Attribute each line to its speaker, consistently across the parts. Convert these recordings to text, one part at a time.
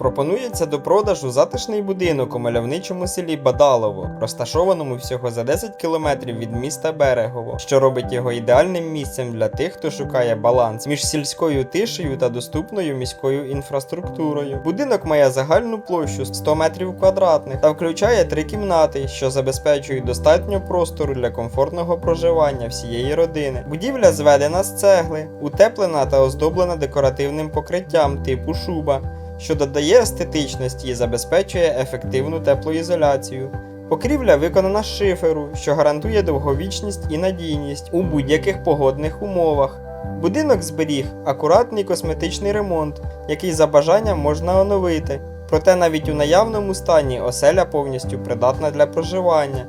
Speaker 1: Пропонується до продажу затишний будинок у мальовничому селі Бадалово, розташованому всього за 10 кілометрів від міста Берегово, що робить його ідеальним місцем для тих, хто шукає баланс між сільською тишею та доступною міською інфраструктурою. Будинок має загальну площу 100 метрів квадратних та включає три кімнати, що забезпечують достатньо простору для комфортного проживання всієї родини. Будівля зведена з цегли, утеплена та оздоблена декоративним покриттям типу шуба що додає естетичності і забезпечує ефективну теплоізоляцію. Покрівля виконана з шиферу, що гарантує довговічність і надійність у будь-яких погодних умовах. Будинок зберіг акуратний косметичний ремонт, який за бажанням можна оновити. Проте навіть у наявному стані оселя повністю придатна для проживання.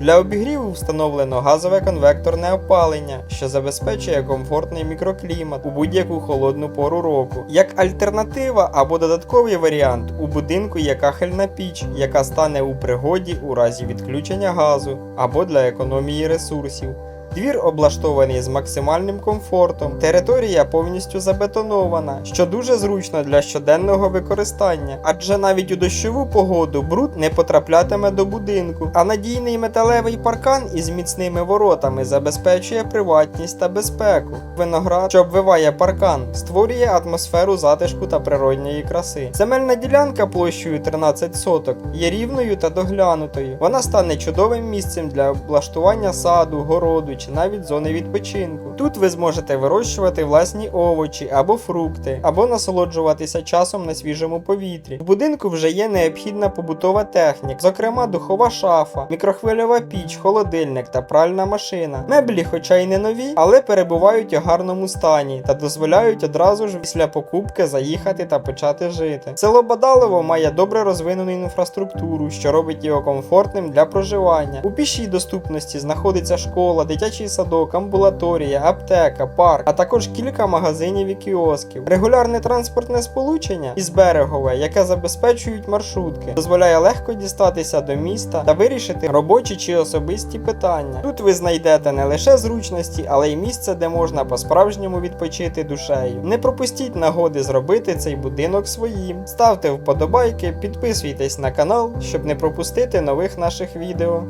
Speaker 1: Для обігріву встановлено газове конвекторне опалення, що забезпечує комфортний мікроклімат у будь-яку холодну пору року. Як альтернатива або додатковий варіант у будинку є кахельна піч, яка стане у пригоді у разі відключення газу або для економії ресурсів. Двір облаштований з максимальним комфортом, територія повністю забетонована, що дуже зручно для щоденного використання, адже навіть у дощову погоду бруд не потраплятиме до будинку, а надійний металевий паркан із міцними воротами забезпечує приватність та безпеку. Виноград, що обвиває паркан, створює атмосферу затишку та природньої краси. Земельна ділянка площею 13 соток є рівною та доглянутою. Вона стане чудовим місцем для облаштування саду, городу чи навіть зони відпочинку. Тут ви зможете вирощувати власні овочі або фрукти, або насолоджуватися часом на свіжому повітрі. В будинку вже є необхідна побутова техніка, зокрема духова шафа, мікрохвильова піч, холодильник та пральна машина. Меблі, хоча й не нові, але перебувають у гарному стані та дозволяють одразу ж після покупки заїхати та почати жити. Село Бадалово має добре розвинену інфраструктуру, що робить його комфортним для проживання. У пішій доступності знаходиться школа, дитячий садок, амбулаторія, аптека, парк, а також кілька магазинів і кіосків. Регулярне транспортне сполучення із берегове, яке забезпечують маршрутки, дозволяє легко дістатися до міста та вирішити робочі чи особисті питання. Тут ви знайдете не лише зручності, але й місце, де можна по-справжньому відпочити душею. Не пропустіть нагоди зробити цей будинок своїм. Ставте вподобайки, підписуйтесь на канал, щоб не пропустити нових наших відео.